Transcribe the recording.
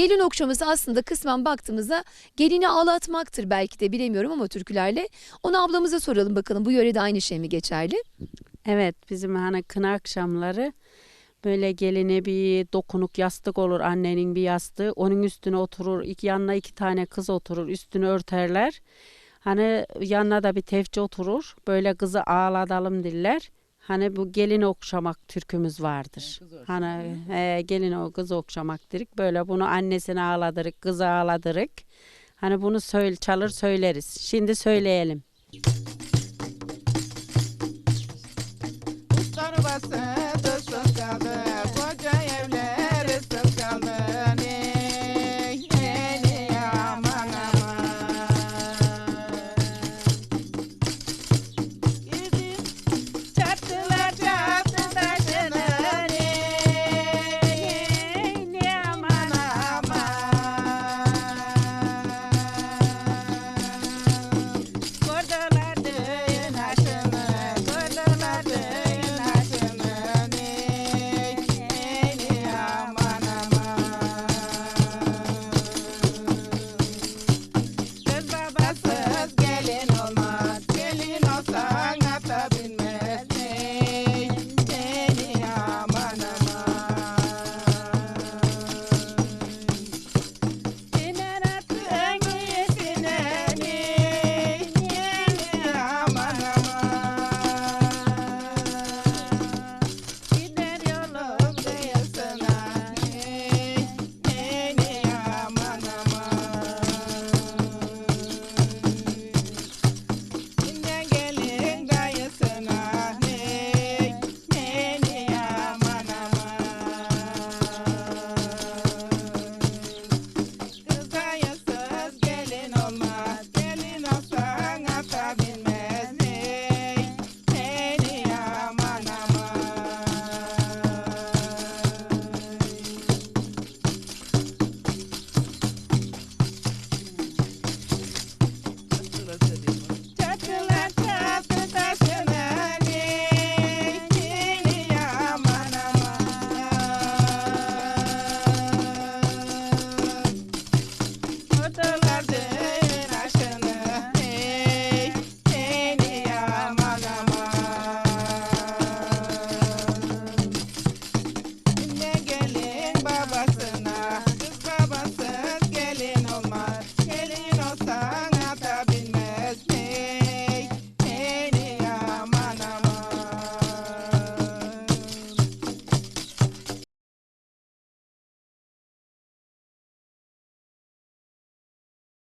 Gelin okşaması aslında kısmen baktığımızda gelini ağlatmaktır belki de bilemiyorum ama türkülerle. Onu ablamıza soralım bakalım bu yörede aynı şey mi geçerli? Evet bizim hani kına akşamları böyle geline bir dokunuk yastık olur annenin bir yastığı. Onun üstüne oturur. iki yanına iki tane kız oturur. Üstünü örterler. Hani yanına da bir tefçi oturur. Böyle kızı ağlatalım diller. Hani bu gelin okşamak türkümüz vardır. Hani he, gelin o kız okşamak derik. Böyle bunu annesine ağladırık, kıza ağladırık. Hani bunu söyle, çalır söyleriz. Şimdi söyleyelim. Kuşlar basın.